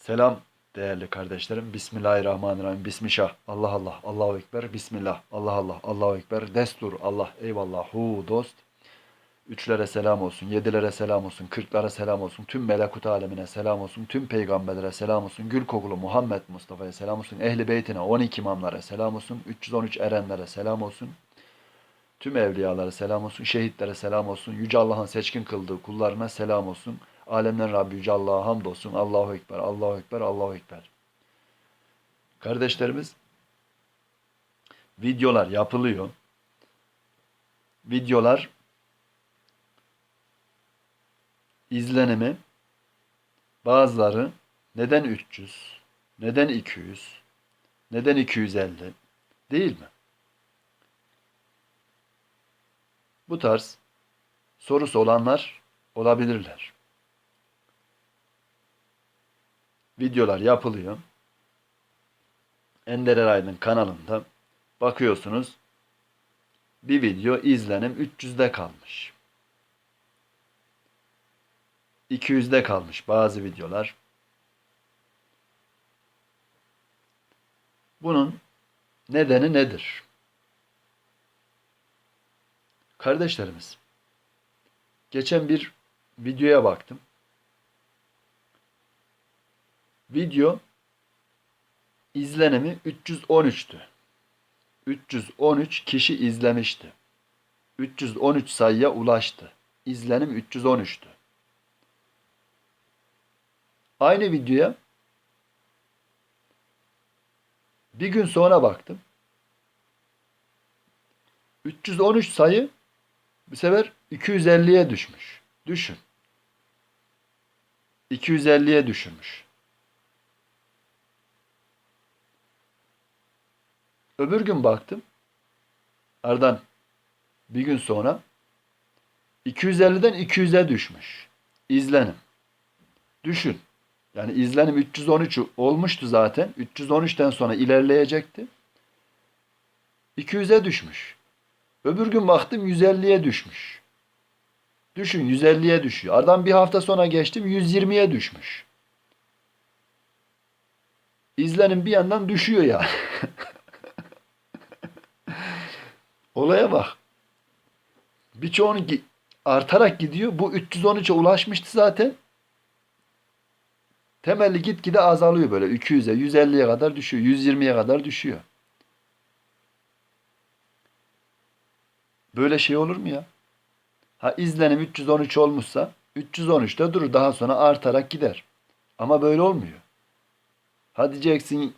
Selam değerli kardeşlerim. Bismillahirrahmanirrahim. Bismillah. Allah Allah. Allahu Ekber. Bismillah. Allah Allah. Allahu Ekber. Destur. Allah. Eyvallah. Hu dost. Üçlere selam olsun. Yedilere selam olsun. Kırklara selam olsun. Tüm melekut alemine selam olsun. Tüm peygamberlere selam olsun. Gül kokulu Muhammed Mustafa'ya selam olsun. Ehli beytine 12 imamlara selam olsun. 313 erenlere selam olsun. Tüm evliyalara selam olsun. Şehitlere selam olsun. Yüce Allah'ın seçkin kıldığı kullarına selam olsun. Alemlerin Rabbi Yüce Allah'a hamdolsun. Allahu Ekber, Allahu Ekber, Allahu Ekber. Kardeşlerimiz, videolar yapılıyor. Videolar izlenimi bazıları neden 300, neden 200, neden 250 değil mi? Bu tarz sorusu olanlar olabilirler. Videolar yapılıyor. Ender Eraydın kanalında bakıyorsunuz bir video izlenim 300'de kalmış. 200'de kalmış bazı videolar. Bunun nedeni nedir? Kardeşlerimiz, geçen bir videoya baktım. Video izlenimi 313'tü. 313 kişi izlemişti. 313 sayıya ulaştı. İzlenim 313'tü. Aynı videoya bir gün sonra baktım. 313 sayı bu sefer 250'ye düşmüş. Düşün. 250'ye düşürmüş. Öbür gün baktım. Aradan bir gün sonra 250'den 200'e düşmüş. İzlenim. Düşün. Yani izlenim 313 olmuştu zaten. 313'ten sonra ilerleyecekti. 200'e düşmüş. Öbür gün baktım 150'ye düşmüş. Düşün 150'ye düşüyor. Aradan bir hafta sonra geçtim 120'ye düşmüş. İzlenim bir yandan düşüyor ya. Olaya bak. Birçoğunun gi- artarak gidiyor. Bu 313'e ulaşmıştı zaten. Temelli gitgide azalıyor böyle. 200'e, 150'ye kadar düşüyor. 120'ye kadar düşüyor. Böyle şey olur mu ya? Ha izlenim 313 olmuşsa 313'te durur. Daha sonra artarak gider. Ama böyle olmuyor. Ha diyeceksin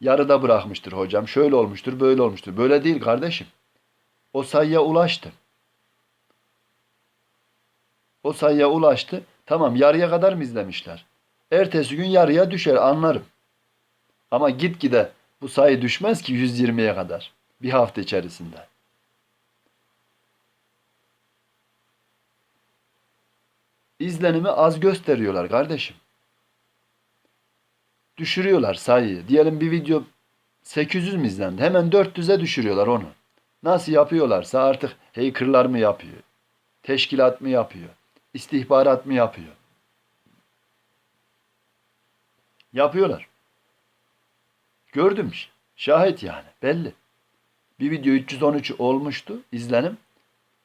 yarıda bırakmıştır hocam. Şöyle olmuştur, böyle olmuştur. Böyle değil kardeşim. O sayıya ulaştı. O sayıya ulaştı. Tamam yarıya kadar mı izlemişler? Ertesi gün yarıya düşer anlarım. Ama gitgide bu sayı düşmez ki 120'ye kadar. Bir hafta içerisinde. İzlenimi az gösteriyorlar kardeşim. Düşürüyorlar sayıyı. Diyelim bir video 800 mi izlendi? Hemen 400'e düşürüyorlar onu. Nasıl yapıyorlarsa artık hackerlar mı yapıyor? Teşkilat mı yapıyor? İstihbarat mı yapıyor? Yapıyorlar. Gördüm. Şahit yani. Belli. Bir video 313 olmuştu izlenim.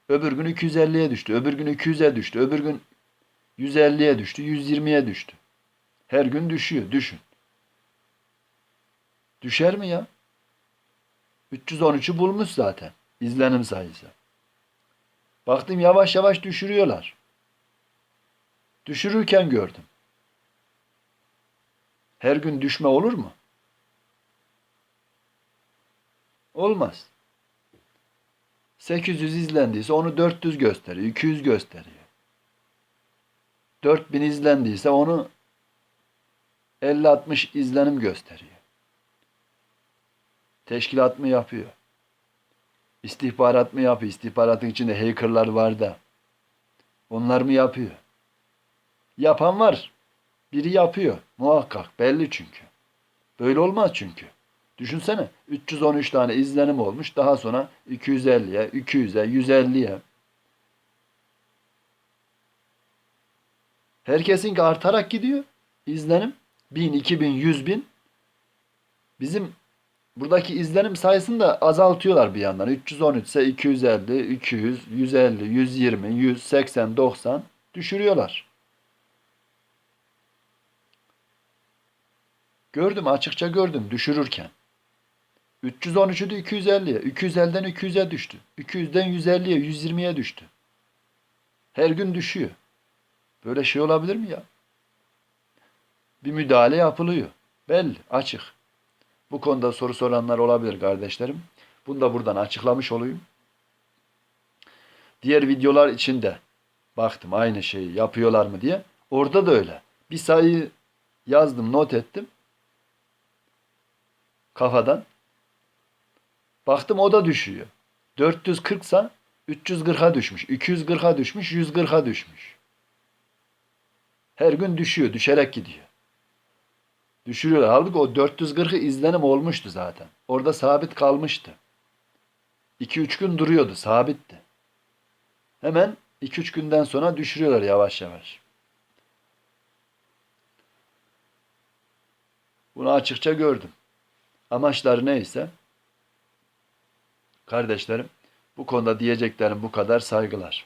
Öbür gün 250'ye düştü. Öbür gün 200'e düştü. Öbür gün 150'ye düştü. 120'ye düştü. Her gün düşüyor. Düşün. Düşer mi ya? 313'ü bulmuş zaten. izlenim sayısı. Baktım yavaş yavaş düşürüyorlar. Düşürürken gördüm. Her gün düşme olur mu? Olmaz. 800 izlendiyse onu 400 gösteriyor, 200 gösteriyor. 4000 izlendiyse onu 50-60 izlenim gösteriyor. Teşkilat mı yapıyor? İstihbarat mı yapıyor? İstihbaratın içinde hackerlar var da. Onlar mı yapıyor? Yapan var. Biri yapıyor. Muhakkak. Belli çünkü. Böyle olmaz çünkü. Düşünsene 313 tane izlenim olmuş. Daha sonra 250'ye, 200'e, 150'ye. Herkesinki artarak gidiyor izlenim. 1000, 2000, 100 bin bizim buradaki izlenim sayısını da azaltıyorlar bir yandan. 313 ise 250, 200, 150, 120, 100, 80, 90 düşürüyorlar. Gördüm açıkça gördüm düşürürken. 313'ü de 250'ye, 250'den 200'e düştü. 200'den 150'ye, 120'ye düştü. Her gün düşüyor. Böyle şey olabilir mi ya? Bir müdahale yapılıyor. Belli, açık. Bu konuda soru soranlar olabilir kardeşlerim. Bunu da buradan açıklamış olayım. Diğer videolar için de baktım aynı şeyi yapıyorlar mı diye. Orada da öyle. Bir sayıyı yazdım, not ettim. Kafadan. Baktım o da düşüyor. 440 sa 340'a düşmüş. 240'a düşmüş. 140'a düşmüş. Her gün düşüyor. Düşerek gidiyor. Düşürüyorlar. Halbuki o 440'ı izlenim olmuştu zaten. Orada sabit kalmıştı. 2-3 gün duruyordu. Sabitti. Hemen 2-3 günden sonra düşürüyorlar yavaş yavaş. Bunu açıkça gördüm. Amaçları neyse kardeşlerim bu konuda diyeceklerim bu kadar saygılar.